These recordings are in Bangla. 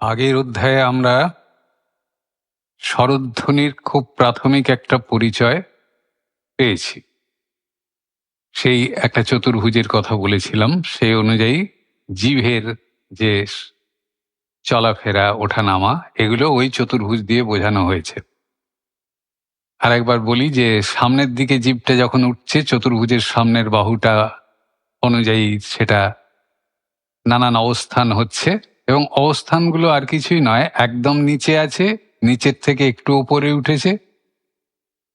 আগের অধ্যায়ে আমরা স্বরধ্বনির খুব প্রাথমিক একটা পরিচয় পেয়েছি। সেই একটা চতুর্ভুজের কথা বলেছিলাম, সেই অনুযায়ী জিভের যে চলাফেরা, ওঠানামা, এগুলো ওই চতুর্ভুজ দিয়ে বোঝানো হয়েছে। আর একবার বলি যে সামনের দিকে জিভটা যখন উঠছে, চতুর্ভুজের সামনের বাহুটা অনুযায়ী সেটা নানান অবস্থান হচ্ছে। এবং অবস্থানগুলো আর কিছুই নয়, একদম নিচে আছে, নিচের থেকে একটু উপরে উঠেছে,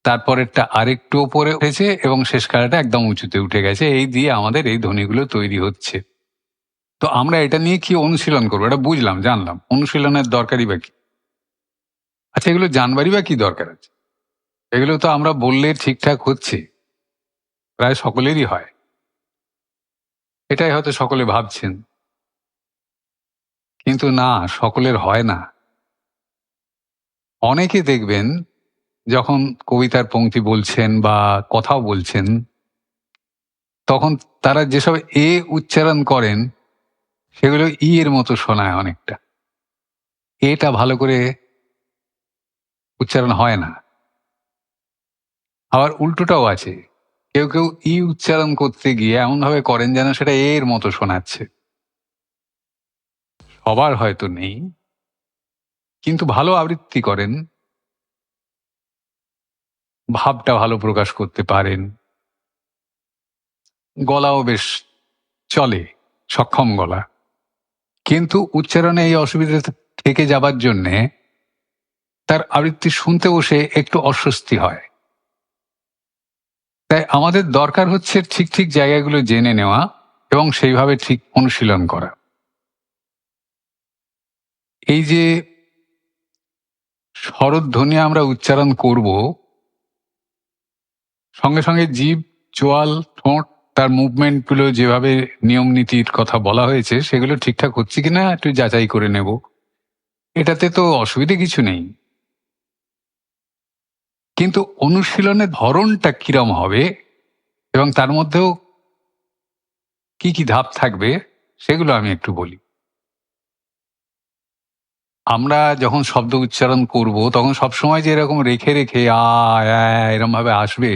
তারপরেরটা আরেকটু উপরে উঠেছে এবং শেষ কালাটা একদম উঁচুতে উঠে গেছে। এই দিয়ে আমাদের এই ধ্বনিগুলো তৈরি হচ্ছে। তো আমরা এটা নিয়ে কি অনুশীলন করব? এটা বুঝলাম, জানলাম। অনুশীলনের দরকারই বা কি? আচ্ছা এগুলো জানবারই বা কি দরকার আছে? এগুলো তো আমরা বললে ঠিকঠাক হচ্ছে। প্রায় সকলেরই হয়। এটাই হয়তো সকলে ভাবছেন। কিন্তু না, সকলের হয় না। অনেকে দেখবেন, যখন কবিতার পঙ্ক্তি বলছেন বা কথাও বলছেন, তখন তারা যেসব এ উচ্চারণ করেন, সেগুলো ই এর মতো শোনায় অনেকটা। এটা ভালো করে উচ্চারণ হয় না। আবার উল্টোটাও আছে। কেউ কেউ ই উচ্চারণ করতে গিয়ে এমনভাবে করেন যেন সেটা এর মতো শোনাচ্ছে। সবার হয়তো নেই, কিন্তু ভালো আবৃত্তি করেন, ভাবটা ভালো প্রকাশ করতে পারেন, গলাও বেশ চলে, সক্ষম গলা। কিন্তু উচ্চারণে এই অসুবিধা থেকে যাবার জন্যে তার আবৃত্তি শুনতে বসে একটু অস্বস্তি হয়। তাই আমাদের দরকার হচ্ছে ঠিক ঠিক জায়গাগুলো জেনে নেওয়া এবং সেইভাবে ঠিক অনুশীলন করা। এই যে স্বরধ্বনি আমরা উচ্চারণ করব, সঙ্গে সঙ্গে জীব চোয়াল ঠোঁট, তার মুভমেন্টগুলো যেভাবে নিয়ম নীতির কথা বলা হয়েছে, সেগুলো ঠিকঠাক হচ্ছে কিনা একটু যাচাই করে নেব। এটাতে তো অসুবিধে কিছু নেই। কিন্তু অনুশীলনের ধরনটা কিরম হবে এবং তার মধ্যেও কি কি ধাপ থাকবে, সেগুলো আমি একটু বলি। আমরা যখন শব্দ উচ্চারণ করব, তখন সবসময় যে এরকম রেখে রেখে আ এরম ভাবে আসবে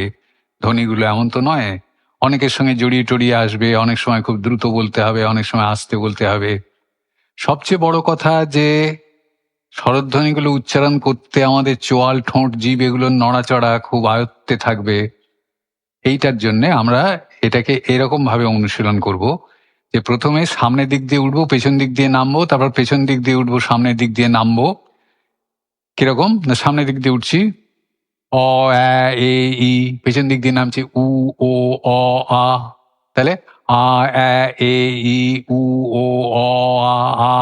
ধ্বনিগুলো এমন তো নয়। অনেকের সঙ্গে জড়িয়ে টড়িয়ে আসবে, অনেক সময় খুব দ্রুত বলতে হবে, অনেক সময় আস্তে বলতে হবে। সবচেয়ে বড় কথা যে, স্বরধ্বনিগুলো উচ্চারণ করতে আমাদের চোয়াল, ঠোঁট জীব এগুলোর নড়াচড়া খুব আয়ত্তে থাকবে। এইটার জন্যে আমরা এটাকে এরকম ভাবে অনুশীলন করব। যে প্রথমে সামনের দিক দিয়ে উঠবো পেছন দিক দিয়ে নামবো তারপর পেছন দিক দিয়ে উঠবো সামনের দিক দিয়ে নামবো। কীরকম? না সামনের দিক দিয়ে উঠছি। অ এ ই পেছন দিক দিয়ে নামছি। উ ও অ আ। তাহলে আ এ ই উ ও অ আ,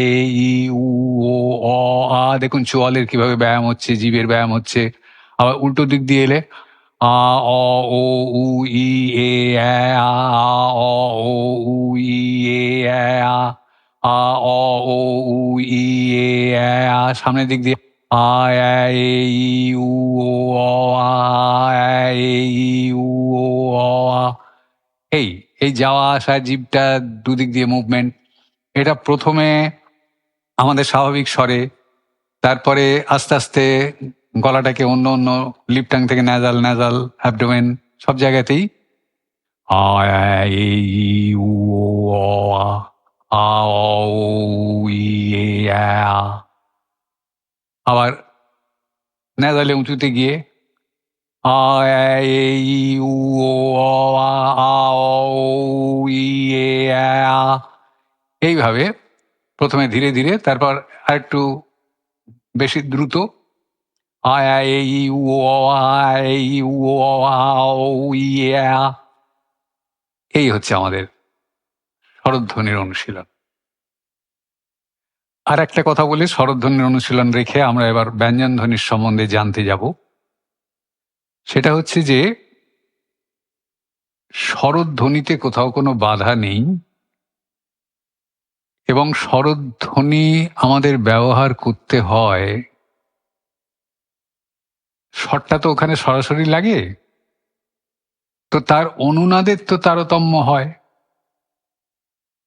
এ ই উ ও অ আ। দেখুন চোয়ালের কীভাবে ব্যায়াম হচ্ছে জীবের ব্যায়াম হচ্ছে। আবার উল্টো দিক দিয়ে এলে আ অ ও উ ই এ আ আ আ, অ ও উ ই এ আ আ আ অ ও উ ই এ আ সামনের দিক দিয়ে। আ আ এ ই উ ও অ আ আ এ ই উ ও অ আ। এই এই যাওয়া আসা জিভটা দুদিক দিয়ে মুভমেন্ট এটা প্রথমে আমাদের স্বাভাবিক স্বরে তারপরে আস্তে আস্তে গলাটাকে অন্য অন্য লিপটাং থেকে ন্যাজাল ন্যাজাল অ্যাবডোমেন সব জায়গাতেই। আবার ন্যাজালে উঁচুতে গিয়ে। এইভাবে প্রথমে ধীরে ধীরে, তারপর আরেকটু বেশি দ্রুত আ আ, এ ই উ অ আ আ, উ অ আ আ, ও উ আ। এই হচ্ছে আমাদের স্বরধ্বনির অনুশীলন আর একটা কথা বলি স্বরধ্বনির অনুশীলন রেখে আমরা এবার ব্যঞ্জন ধ্বনির সম্বন্ধে জানতে যাব সেটা হচ্ছে যে স্বরধ্বনিতে কোথাও কোনো বাধা নেই এবং স্বরধ্বনি আমাদের ব্যবহার করতে হয় স্বরটা তো ওখানে সরাসরি লাগে। তো তার অনুনাদের তো তারতম্য হয়।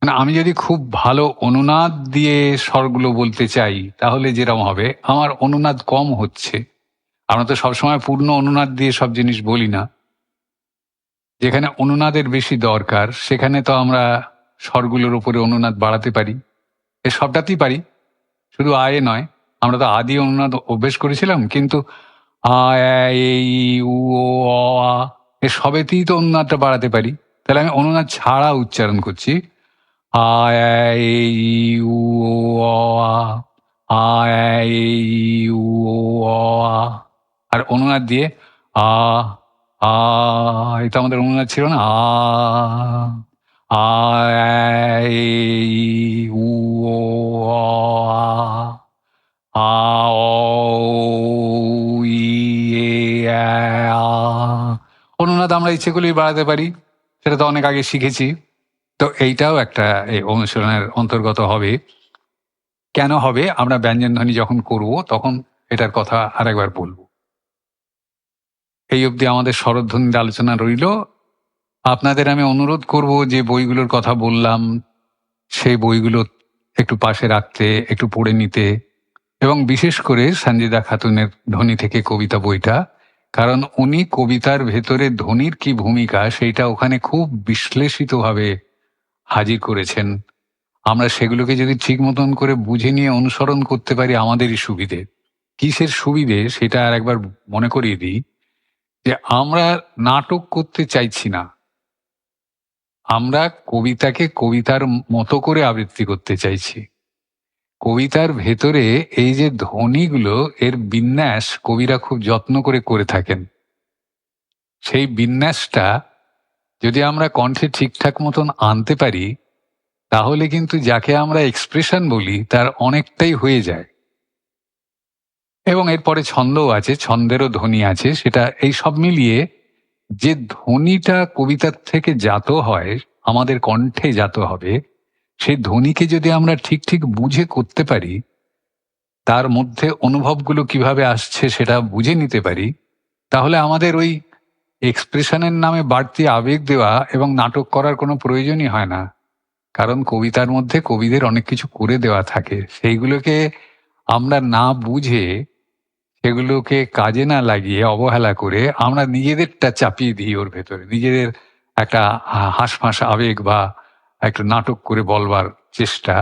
মানে আমি যদি খুব ভালো অনুনাদ দিয়ে স্বরগুলো বলতে চাই, তাহলে যেরকম হবে, আমার অনুনাদ কম হচ্ছে। আমরা তো সবসময় পূর্ণ অনুনাদ দিয়ে সব জিনিস বলি না। যেখানে অনুনাদের বেশি দরকার, সেখানে তো আমরা স্বরগুলোর উপরে অনুনাদ বাড়াতে পারি। এ সবটাতেই পারি। শুধু আয়ে নয়, আমরা তো আদি অনুনাদ অভ্যেস করেছিলাম, কিন্তু আ উ অ, আ এ সবেতেই তো অনুনাদটা বাড়াতে পারি। তাহলে আমি অনুনাদ ছাড়া উচ্চারণ করছি। উ অ, আ উ অ, আর অনুনাদ দিয়ে আ আ এটা আমাদের অনুনাদ ছিল না? আ আ উ আ। অনুনাদ, আমরা ইচ্ছে করলেই বাড়াতে পারি, সেটা তো অনেক আগে শিখেছি। তো এইটাও একটা এই অনুশীলনের অন্তর্গত হবে। কেন হবে? আমরা ব্যঞ্জন ধ্বনি যখন করব, তখন এটার কথা আরেকবার বলব। এই অবধি আমাদের শরৎধ্বনির আলোচনা রইল। আপনাদের আমি অনুরোধ করব যে বইগুলোর কথা বললাম, সেই বইগুলো একটু পাশে রাখতে, একটু পড়ে নিতে। এবং বিশেষ করে সঞ্জিদা খাতুনের ধ্বনি থেকে কবিতা বইটা। কারণ উনি কবিতার ভেতরে ধ্বনির কি ভূমিকা সেইটা ওখানে খুব বিশ্লেষিতভাবে হাজির করেছেন। আমরা সেগুলোকে যদি ঠিক মতন করে বুঝে নিয়ে অনুসরণ করতে পারি আমাদেরই সুবিধে। কিসের সুবিধে সেটা আর একবার মনে করিয়ে দিই যে আমরা নাটক করতে চাইছি না। আমরা কবিতাকে কবিতার মতো করে আবৃত্তি করতে চাইছি। কবিতার ভেতরে এই যে ধ্বনিগুলো, এর বিন্যাস কবিরা খুব যত্ন করে করে থাকেন। সেই বিন্যাসটা যদি আমরা কণ্ঠে ঠিকঠাক মতন আনতে পারি, তাহলে কিন্তু যাকে আমরা এক্সপ্রেশন বলি, তার অনেকটাই হয়ে যায়। এবং এরপরে ছন্দও আছে, ছন্দেরও ধ্বনি আছে, সেটা এই সব মিলিয়ে যে ধ্বনিটা কবিতার থেকে জাত হয়, আমাদের কণ্ঠে জাত হবে সেই ধ্বনিকে যদি আমরা ঠিক ঠিক বুঝে করতে পারি, তার মধ্যে অনুভবগুলো কীভাবে আসছে সেটা বুঝে নিতে পারি, তাহলে আমাদের ওই এক্সপ্রেশনের নামে বাড়তি আবেগ দেওয়া এবং নাটক করার কোনো প্রয়োজনই হয় না। কারণ কবিতার মধ্যে কবিদের অনেক কিছু করে দেওয়া থাকে। সেইগুলোকে আমরা না বুঝে, সেগুলোকে কাজে না লাগিয়ে অবহেলা করে আমরা নিজেদেরটা চাপিয়ে দিই ওর ভেতরে। নিজেদের একটা হাঁসফাঁস আবেগ বা একটা নাটক করে বলবার চেষ্টা,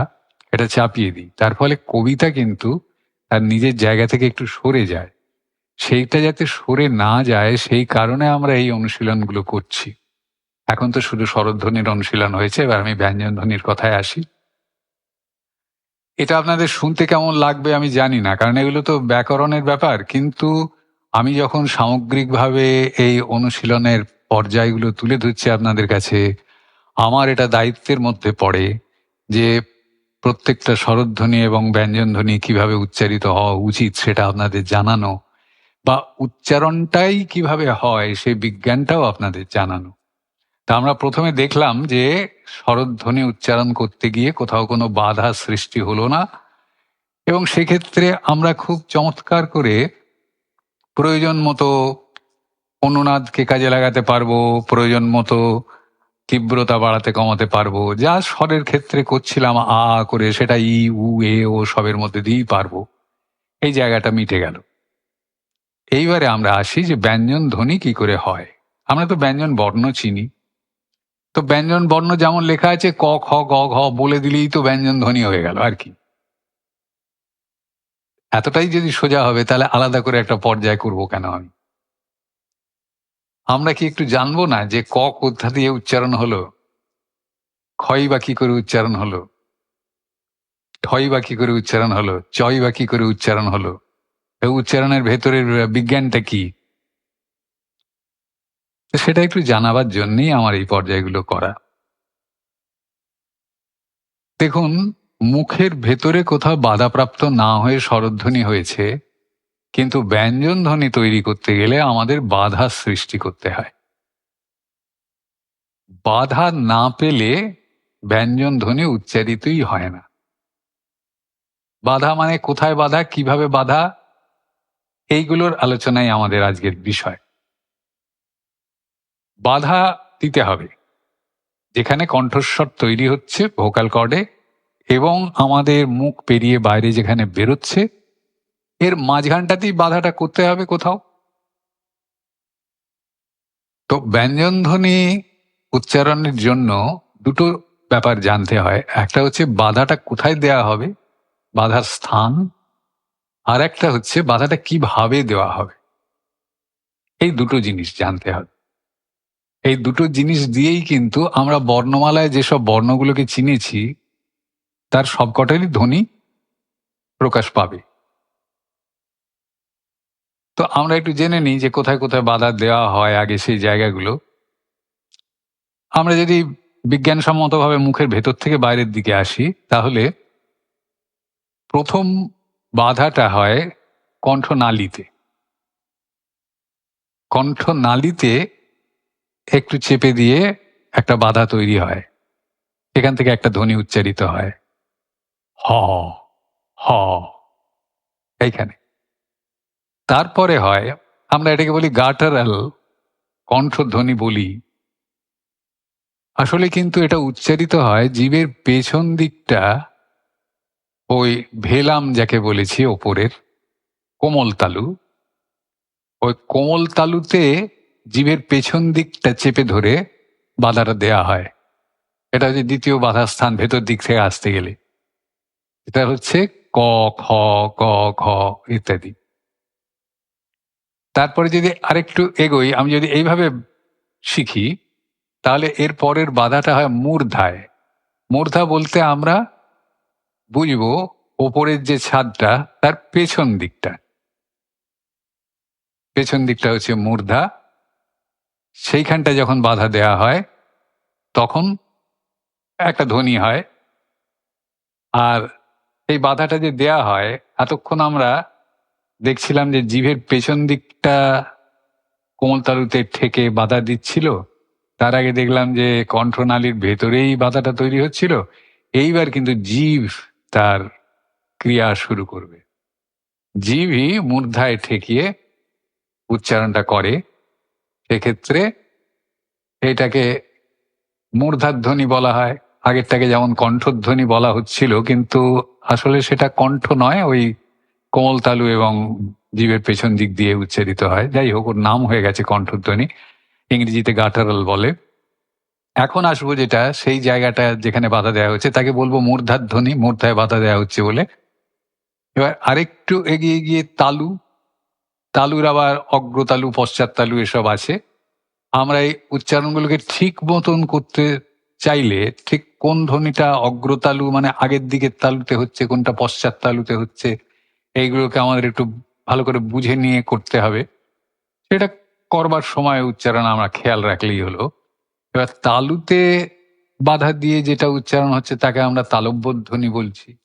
এটা চাপিয়ে দিই। তার ফলে কবিতা কিন্তু তার নিজের জায়গা থেকে একটু সরে যায়। সেইটা যাতে সরে না যায়, সেই কারণে আমরা এই অনুশীলনগুলো করছি। এখন তো শুধু শরৎধ্বনির অনুশীলন হয়েছে, এবার আমি ব্যঞ্জন ধ্বনির কথায় আসি। এটা আপনাদের শুনতে কেমন লাগবে আমি জানি না, কারণ এগুলো তো ব্যাকরণের ব্যাপার। কিন্তু আমি যখন সামগ্রিকভাবে এই অনুশীলনের পর্যায়গুলো তুলে ধরছি আপনাদের কাছে আমার এটা দায়িত্বের মধ্যে পড়ে যে প্রত্যেকটা স্বরধ্বনি এবং ব্যঞ্জনধ্বনি কীভাবে উচ্চারিত হওয়া উচিত সেটা আপনাদের জানানো বা উচ্চারণটাই কীভাবে হয় সেই বিজ্ঞানটাও আপনাদের জানানো। তা আমরা প্রথমে দেখলাম যে স্বরধ্বনি উচ্চারণ করতে গিয়ে কোথাও কোনো বাধা সৃষ্টি হলো না এবং সেক্ষেত্রে আমরা খুব চমৎকার করে প্রয়োজন মতো অনুনাদকে কাজে লাগাতে পারব, প্রয়োজন মতো তীব্রতা বাড়াতে কমাতে পারব। যা স্বরের ক্ষেত্রে করছিলাম আ করে সেটা ই উ, এ, ও সবের মধ্যে দিয়েই পারব। এই জায়গাটা মিটে গেল। এইবারে আমরা আসি যে ব্যঞ্জন ধ্বনি কি করে হয়। আমরা তো ব্যঞ্জন বর্ণ চিনি। তো ব্যঞ্জন বর্ণ যেমন লেখা আছে, ক, খ, গ, ঘ বলে দিলেই তো ব্যঞ্জন ধ্বনি হয়ে গেল, আর কি। এতটাই যদি সোজা হবে, তাহলে আলাদা করে একটা পর্যায় করব কেন আমি? আমরা কি একটু জানব না যে ক কোথা দিয়ে উচ্চারণ হলো? ক্ষয় বা কি করে উচ্চারণ হলো? ঠয় বা কি করে উচ্চারণ হলো? চয় বা কি করে উচ্চারণ হলো? উচ্চারণের ভেতরের বিজ্ঞানটা কি? সেটা একটু জানাবার জন্যই আমার এই পর্যায়গুলো করা। দেখুন, মুখের ভেতরে কোথাও বাধাপ্রাপ্ত না হয়ে স্বরধ্বনি হয়েছে কিন্তু ব্যঞ্জন ধ্বনি তৈরি করতে গেলে আমাদের বাধা সৃষ্টি করতে হয়। বাধা না পেলে ব্যঞ্জন ধ্বনি উচ্চারিতই হয় না। বাধা মানে কোথায় বাধা, কীভাবে বাধা? এইগুলোর আলোচনাই আমাদের আজকের বিষয়। বাধা দিতে হবে, যেখানে কণ্ঠস্বর তৈরি হচ্ছে ভোকাল কর্ডে এবং আমাদের মুখ পেরিয়ে বাইরে যেখানে বেরোচ্ছে এর মাঝখানটাতেই বাধাটা করতে হবে কোথাও। তো ব্যঞ্জন ধ্বনি উচ্চারণের জন্য দুটো ব্যাপার জানতে হয়। একটা হচ্ছে বাধাটা কোথায় দেয়া হবে? বাধার স্থান। আর একটা হচ্ছে বাধাটা কীভাবে দেওয়া হবে? এই দুটো জিনিস জানতে হবে। এই দুটো জিনিস দিয়েই কিন্তু আমরা বর্ণমালায় যেসব বর্ণগুলোকে চিনেছি, তার সবকটারই ধ্বনি প্রকাশ পাবে। তো আমরা একটু জেনে নিই যে কোথায় কোথায় বাধা দেওয়া হয় আগে সেই জায়গাগুলো। আমরা যদি বিজ্ঞানসম্মতভাবে মুখের ভেতর থেকে বাইরের দিকে আসি, তাহলে প্রথম বাধাটা হয় কণ্ঠনালীতে। কণ্ঠনালীতে একটু চেপে দিয়ে একটা বাধা তৈরি হয়। সেখান থেকে একটা ধ্বনি উচ্চারিত হয়। হ হ, এইখানে। তারপরে হয়, আমরা এটাকে বলি গাটারাল কণ্ঠধ্বনি বলি। আসলে কিন্তু এটা উচ্চারিত হয় জীবের পেছন দিকটা ওই ভেলাম যাকে বলেছি ওপরের, কোমল তালু। ওই কোমল তালুতে জীবের পেছন দিকটা চেপে ধরে বাধাটা দেয়া হয়। এটা হচ্ছে দ্বিতীয় বাধার স্থান ভেতর দিক থেকে আসতে গেলে। এটা হচ্ছে ক, খ ক, খ, ইত্যাদি। তারপরে যদি আরেকটু এগোই, আমি যদি এইভাবে শিখি, তাহলে এর পরের বাধাটা হয় মূর্ধায়। মূর্ধা বলতে আমরা বুঝব ওপরের যে ছাদটা, তার পেছন দিকটা। পেছন দিকটা হচ্ছে মূর্ধা। সেইখানটা যখন বাধা দেয়া হয়, তখন একটা ধ্বনি হয়। আর এই বাধাটা যে দেয়া হয়, এতক্ষণ আমরা দেখছিলাম যে জিভের পেছন দিকটা কোমলতালুতে ঠেকে বাধা দিচ্ছিল। তার আগে দেখলাম যে কণ্ঠনালীর ভেতরেই বাধাটা তৈরি হচ্ছিল। এইবার কিন্তু জীব তার ক্রিয়া শুরু করবে। জীবই মূর্ধায় ঠেকিয়ে উচ্চারণটা করে। সেক্ষেত্রে এটাকে মূর্ধাধ্বনি বলা হয়। আগেরটাকে যেমন কণ্ঠধ্বনি বলা হচ্ছিল, কিন্তু আসলে সেটা কণ্ঠ নয়, ওই কোমল তালু এবং জীবের পেছন দিক দিয়ে উচ্চারিত হয়। যাই হোক, ওর নাম হয়ে গেছে কণ্ঠধ্বনি। ইংরেজিতে গাটারাল বলে। এখন আসব যেটা, সেই জায়গাটা যেখানে বাধা দেওয়া হচ্ছে। তাকে বলব মূর্ধার ধ্বনি, মূর্ধায় বাধা দেওয়া হচ্ছে বলে। এবার আরেকটু এগিয়ে গিয়ে তালু। তালুর আবার অগ্রতালু পশ্চাৎ তালু এসব আছে। আমরা এই উচ্চারণগুলোকে ঠিক মতন করতে চাইলে ঠিক কোন ধ্বনিটা অগ্রতালু মানে আগের দিকের তালুতে হচ্ছে, কোনটা পশ্চাৎ তালুতে হচ্ছে এইগুলোকে আমাদের একটু ভালো করে বুঝে নিয়ে করতে হবে। সেটা করবার সময় উচ্চারণ আমরা খেয়াল রাখলেই হলো। এবার তালুতে বাধা দিয়ে যেটা উচ্চারণ হচ্ছে তাকে আমরা তালব্যধ্বনি বলছি।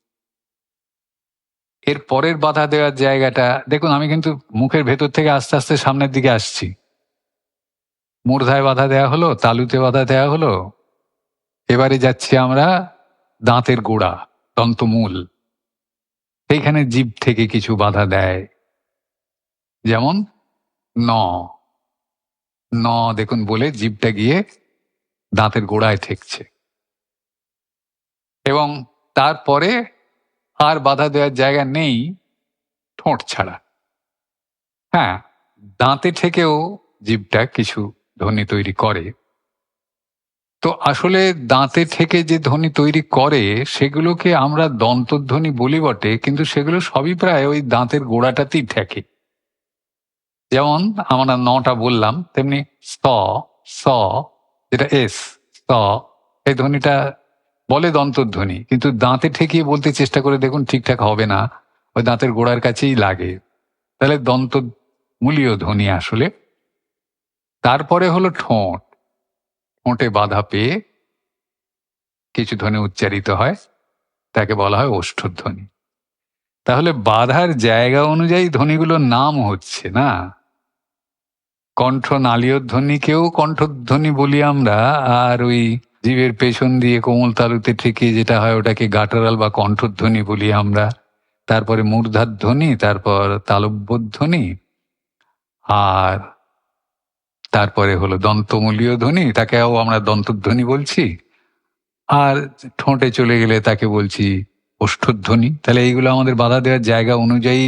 এর পরের বাধা দেওয়ার জায়গাটা, দেখুন আমি কিন্তু মুখের ভেতর থেকে আস্তে আস্তে সামনের দিকে আসছি। মূর্ধায় বাধা দেয়া হলো, তালুতে বাধা দেয়া হলো। এবারে যাচ্ছি আমরা দাঁতের গোড়া, দন্তমূল। সেইখানে জীব থেকে কিছু বাধা দেয়। যেমন, ন। ন, দেখুন, বলে জীবটা গিয়ে দাঁতের গোড়ায় ঠেকছে। এবং তারপরে আর বাধা দেওয়ার জায়গা নেই ঠোঁট ছাড়া। হ্যাঁ দাঁতে থেকেও জীবটা কিছু ধ্বনি তৈরি করে। তো আসলে দাঁতে থেকে যে ধ্বনি তৈরি করে, সেগুলোকে আমরা দন্তধ্বনি বলি বটে, কিন্তু সেগুলো সবই প্রায় ওই দাঁতের গোড়াটাতেই ঠেকে যেমন আমরা নটা বললাম, তেমনি স স, যেটা এস, স, এই ধ্বনিটা বলে দন্তধ্বনি, কিন্তু দাঁতে ঠেকিয়ে বলতে চেষ্টা করে দেখুন ঠিকঠাক হবে না, ওই দাঁতের গোড়ার কাছেই লাগে। তাহলে দন্ত মূলীয় ধ্বনি আসলে। তারপরে হলো ঠোঁট। ঠোঁটে বাধা পেয়ে কিছু ধ্বনি উচ্চারিত হয়। তাকে বলা হয় ওষ্ঠধ্বনি তাহলে বাধার জায়গা অনুযায়ী ধ্বনিগুলোর নাম হচ্ছে না? কণ্ঠ নালীয় ধ্বনিকেও কণ্ঠধ্বনি বলি আমরা, আর ওই জীবের পেছন দিয়ে কোমল তালুতে ঠেকে যেটা হয় ওটাকে গাটারাল বা কণ্ঠধ্বনি বলি আমরা। তারপরে মূর্ধার ধ্বনি তারপর তালব্যধ্বনি, আর তারপরে হলো দন্তমূলীয় ধ্বনি, তাকেও আমরা দন্তধ্বনি বলছি। আর ঠোঁটে চলে গেলে তাকে বলছি ওষ্ঠধ্বনি। তাহলে এইগুলো আমাদের বাধা দেওয়ার জায়গা অনুযায়ী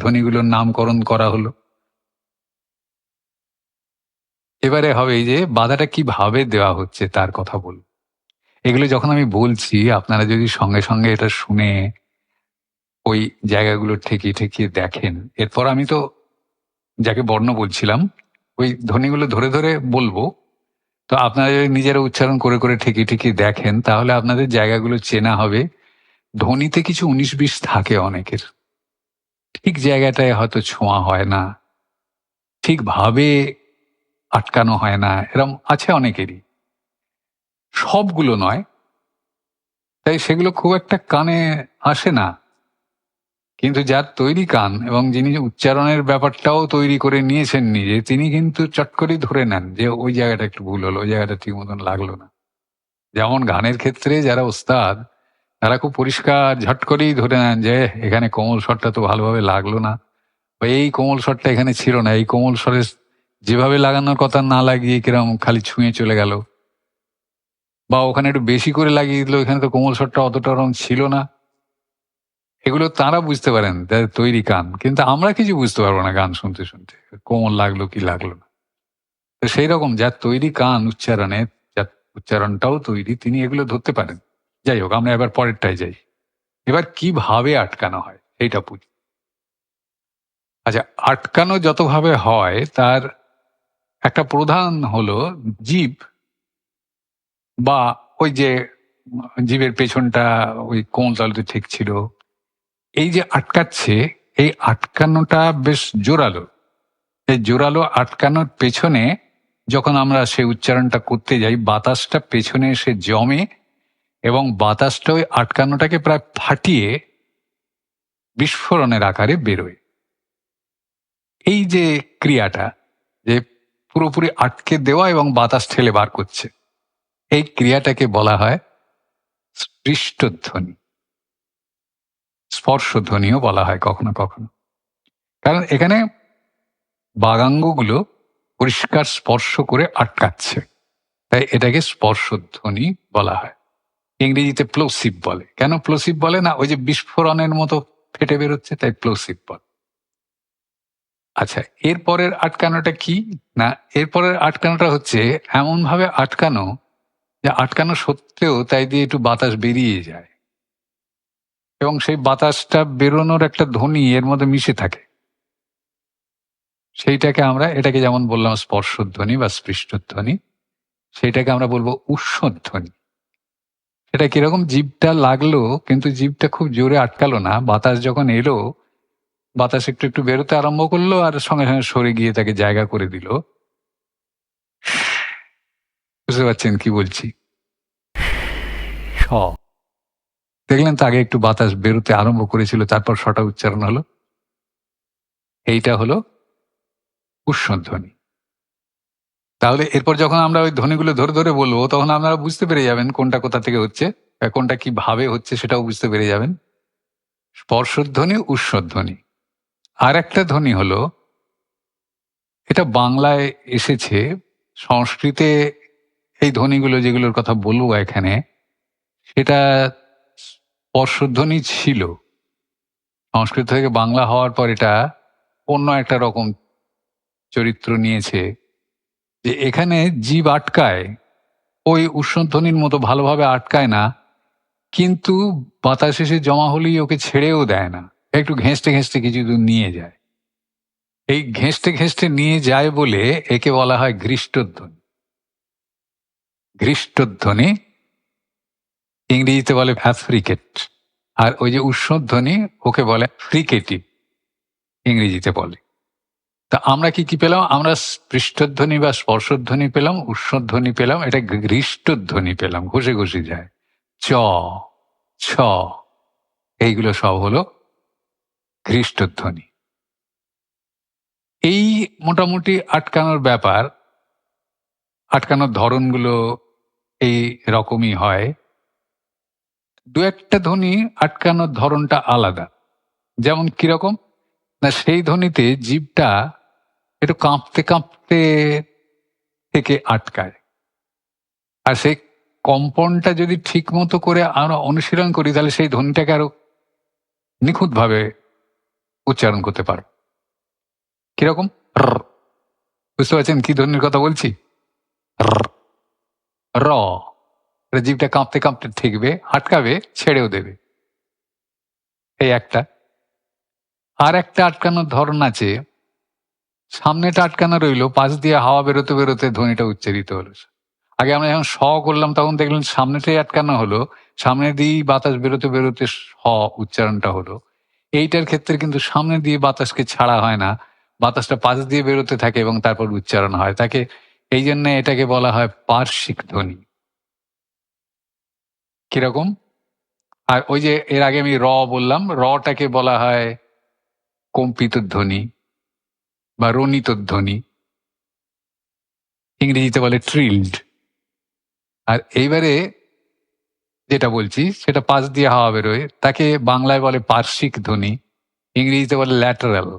ধ্বনিগুলোর নামকরণ করা হলো। এবারে হবে যে বাধাটা কীভাবে দেওয়া হচ্ছে তার কথা বল এগুলো যখন আমি বলছি, আপনারা যদি সঙ্গে সঙ্গে এটা শুনে ওই জায়গাগুলো ঠেকিয়ে ঠেকিয়ে দেখেন। এরপর আমি তো যাকে বর্ণ বলছিলাম ওই ধ্বনিগুলো ধরে ধরে বলব। তো আপনারা যদি নিজেরা উচ্চারণ করে করে ঠেকিয়ে ঠেকিয়ে দেখেন, তাহলে আপনাদের জায়গাগুলো চেনা হবে। ধ্বনিতে কিছু উনিশ বিশ থাকে অনেকের। ঠিক জায়গাটায় হয়তো ছোঁয়া হয় না। ঠিকভাবে আটকানো হয় না, এরম আছে অনেকেরই। সবগুলো নয়। তাই সেগুলো খুব একটা কানে আসে না। কিন্তু যার তৈরি কান এবং যিনি উচ্চারণের ব্যাপারটাও তৈরি করে নিয়েছেন নিজে তিনি কিন্তু চট করেই ধরে নেন যে ওই জায়গাটা একটু ভুল হলো, ওই জায়গাটা ঠিক মতন লাগল না। যেমন গানের ক্ষেত্রে যারা ওস্তাদ, তারা খুব পরিষ্কার ঝট করেই ধরে নেন যে এখানে কোমল স্বরটা তো ভালোভাবে লাগল না। বা এই কোমল স্বরটা এখানে ছিল না, এই কোমল স্বরে যেভাবে লাগানোর কথা না লাগিয়ে কিরম খালি ছুঁয়ে চলে গেল। বা ওখানে একটু বেশি করে লাগিয়ে দিল, এখানে তো কোমল স্বরটা অতটা রং ছিল না। এগুলো তারা বুঝতে পারেন তৈরি কান কিন্তু আমরা কিছু বুঝতে পারব না গান শুনতে শুনতে কোমল লাগল, কি লাগল না। তো সেই রকম যার তৈরি কান উচ্চারণে, যার উচ্চারণটাও তৈরি, তিনি এগুলো ধরতে পারেন। যাই হোক, আমরা এবার পরেরটাই যাই। এবার কীভাবে আটকানো হয় এইটা বুঝি। আচ্ছা আটকানো যতভাবে হয়, তার একটা প্রধান হলো জীব বা ওই যে জীবের পেছনটা, ওই কোন তালুতে ঠিক ছিল এই যে আটকাচ্ছে, এই আটকানোটা বেশ জোরালো। এই জোরালো আটকানোর পেছনে যখন আমরা সেই উচ্চারণটা করতে যাই, বাতাসটা পেছনে এসে জমে এবং বাতাসটা ওই আটকানোটাকে প্রায় ফাটিয়ে বিস্ফোরণের আকারে বেরোয়। এই যে ক্রিয়াটা যে পুরোপুরি আটকে দেওয়া এবং বাতাস ঠেলে বার করছে, এই ক্রিয়াটাকে বলা হয় স্পৃষ্টধ্বনি স্পর্শধ্বনিও বলা হয় কখনো কখনো। কারণ এখানে বাগাঙ্গগুলো পরিষ্কার স্পর্শ করে আটকাচ্ছে। তাই এটাকে স্পর্শধ্বনি বলা হয়। ইংরেজিতে প্লোসিভ বলে। কেন প্লোসিভ বলে? না, ওই যে বিস্ফোরণের মতো ফেটে বেরোচ্ছে, তাই প্লোসিভ বলে। আচ্ছা এরপরের আটকানোটা কি? না, এরপরের আটকানোটা হচ্ছে এমন ভাবে আটকানো যে আটকানো সত্ত্বেও তাই দিয়ে একটু বাতাস বেরিয়ে যায়। এবং সেই বাতাসটা বেরোনোর একটা ধ্বনি এর মধ্যে মিশে থাকে। সেইটাকে আমরা, এটাকে যেমন বললাম স্পর্শধ্বনি বা স্পৃষ্টধ্বনি, সেইটাকে আমরা বলব উৎসধ্বনি এটা কীরকম? জীবটা লাগল, কিন্তু জীবটা খুব জোরে আটকালো না। বাতাস যখন এলো, বাতাস একটু একটু বেরোতে আরম্ভ করল আর সঙ্গে সঙ্গে সরে গিয়ে তাকে জায়গা করে দিল। বুঝতে পারছেন কি বলছি? স দেখলেন তো আগে একটু বাতাস বেরোতে আরম্ভ করেছিল, তারপর সটা উচ্চারণ হলো। এইটা হলো উষ্ণধ্বনি তাহলে এরপর যখন আমরা ওই ধ্বনিগুলো ধরে ধরে বলব, তখন আপনারা বুঝতে পেরে যাবেন কোনটা কোথা থেকে হচ্ছে কোনটা কি ভাবে হচ্ছে সেটাও বুঝতে পেরে যাবেন। স্পর্শধ্বনি উষ্ণধ্বনি আর একটা ধ্বনি হলো, এটা বাংলায় এসেছে, সংস্কৃতে এই ধ্বনিগুলো যেগুলোর কথা বলব এখানে, সেটা স্পর্শধ্বনি ছিল। সংস্কৃত থেকে বাংলা হওয়ার পর এটা অন্য একটা রকম চরিত্র নিয়েছে যে এখানে জীব আটকায়, ওই উষ্ণধ্বনির মতো ভালোভাবে আটকায় না, কিন্তু বাতাস এসে জমা হলেই ওকে ছেড়েও দেয় না। একটু ঘেঁষতে ঘেঁষতে কিছু দূর নিয়ে যায়। এই ঘেঁষতে ঘেঁষতে নিয়ে যায় বলে একে বলা হয় ঘৃষ্টধ্বনি। ঘৃষ্টধ্বনি ইংরেজিতে বলে ফ্যাফ্রিকেট আর ওই যে উষ্ণধ্বনি ওকে বলে ফ্রিকেটিভ ইংরেজিতে বলে। তা আমরা কি কি পেলাম? আমরা পৃষ্ঠধ্বনি বা স্পর্শধ্বনি পেলাম উষ্ণধ্বনি পেলাম, এটা ঘৃষ্টধ্বনি পেলাম, ঘষে ঘষে যায়। চ, ছ, এইগুলো সব হলো ঘৃষ্টধ্বনি। এই মোটামুটি আটকানোর ব্যাপার, আটকানোর ধরনগুলো এই রকমই হয়। দু একটা ধ্বনি আটকানোর ধরনটা আলাদা। যেমন কীরকম? না, সেই ধ্বনিতে জীবটা একটু কাঁপতে কাঁপতে থেকে আটকায়। আর সেই কম্পনটা যদি ঠিক মতো করে আমরা অনুশীলন করি, তাহলে সেই ধ্বনিটাকে আরও নিখুঁতভাবে উচ্চারণ করতে পারো কীরকম। বুঝতে পারছেন কি ধ্বনির কথা বলছি? র। জিভটা কাঁপতে কাঁপতে ঠেকবে, আটকাবে, ছেড়েও দেবে। এই একটা। আর একটা আটকানোর ধরন আছে, সামনেটা আটকানো রইল, পাশ দিয়ে হাওয়া বেরোতে বেরোতে ধ্বনিটা উচ্চারিত হলো। আগে আমরা যখন স করলাম, তখন দেখলাম সামনেটাই আটকানো হলো, সামনে দিয়েই বাতাস বেরোতে বেরোতে স উচ্চারণটা হলো। এইটার ক্ষেত্রে কিন্তু সামনে দিয়ে বাতাসকে ছাড়া হয় না, বাতাসটা পাশ দিয়ে বেরোতে থাকে এবং তারপর উচ্চারণ হয়। তাকে, এই জন্য এটাকে বলা হয় পার্শ্বিক ধ্বনি। কীরকম? আর ওই যে এর আগে আমি র বললাম, রটাকে বলা হয় কম্পিত ধ্বনি বা রনিত ধ্বনি ইংরেজিতে বলে ট্রিল্ড আর এইবারে যেটা বলছি, সেটা পাশ দিয়ে হাওয়া বেরোয়। তাকে বাংলায় বলে পার্শ্বিক ধ্বনি, ইংরেজিতে বলে ল্যাটারাল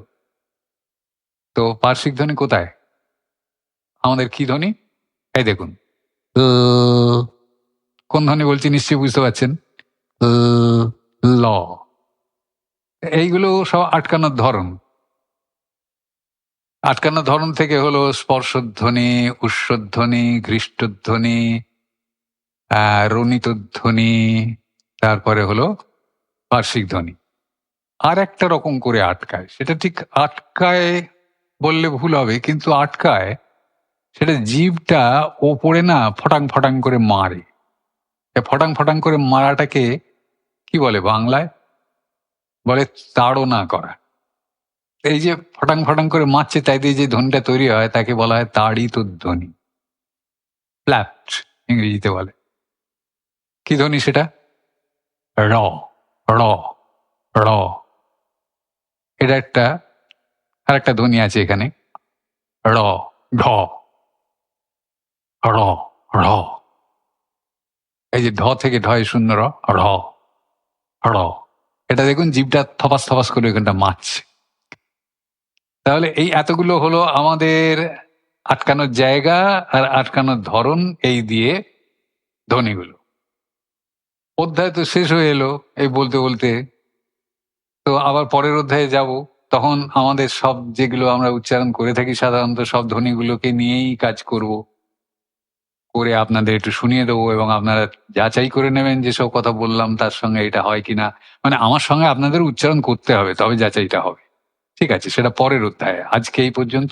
তো পার্শ্বিক ধ্বনি কোথায়? আমাদের কি ধ্বনি? এই দেখুন। কোন ধ্বনি বলছি নিশ্চয়ই বুঝতে পারছেন। ল, এইগুলো সব আটকানোর ধরন। আটকানোর ধরন থেকে হলো স্পর্শধ্বনি উৎসধ্বনি ঘৃষ্টধ্বনি আহ, রনিতধ্বনি তারপরে হলো বার্ষিক ধ্বনি আর একটা রকম করে আটকায়। সেটা ঠিক আটকায় বললে ভুল হবে কিন্তু আটকায় সেটা জীবটা ওপরে না ফটাং ফটাং করে মারে। ফটাং ফটাং করে মারাটাকে কি বলে বাংলায়? বলে তাড়না করা। এই যে ফটাং ফটাং করে মারছে, তাই দিয়ে যে ধ্বনিটা তৈরি হয়, তাকে বলা হয় তাড়িত ধ্বনি। ফ্ল্যাপ্ট ইংরেজিতে বলে। কি ধ্বনি সেটা? র র র। এটা একটা আর একটা ধ্বনি আছে এখানে। র ঢ র র। এই যে ঢ থেকে ঢয় শূন্য র র এটা দেখুন জিভটা থপাস থপাস করে ওখানটা মারছে। তাহলে এই এতগুলো হলো আমাদের আটকানোর জায়গা আর আটকানোর ধরন এই দিয়ে ধ্বনিগুলো। অধ্যায় তো শেষ হয়ে এলো এই বলতে বলতে। তো আবার পরের অধ্যায়ে যাব। তখন আমাদের সব যেগুলো আমরা উচ্চারণ করে থাকি সাধারণত সব ধ্বনিগুলোকে নিয়েই কাজ করব। করে আপনাদের একটু শুনিয়ে দেবো এবং আপনারা যাচাই করে নেবেন যেসব কথা বললাম, তার সঙ্গে এটা হয় কিনা। মানে আমার সঙ্গে আপনাদের উচ্চারণ করতে হবে, তবে যাচাইটা হবে। ঠিক আছে, সেটা পরের অধ্যায়। আজকে এই পর্যন্ত।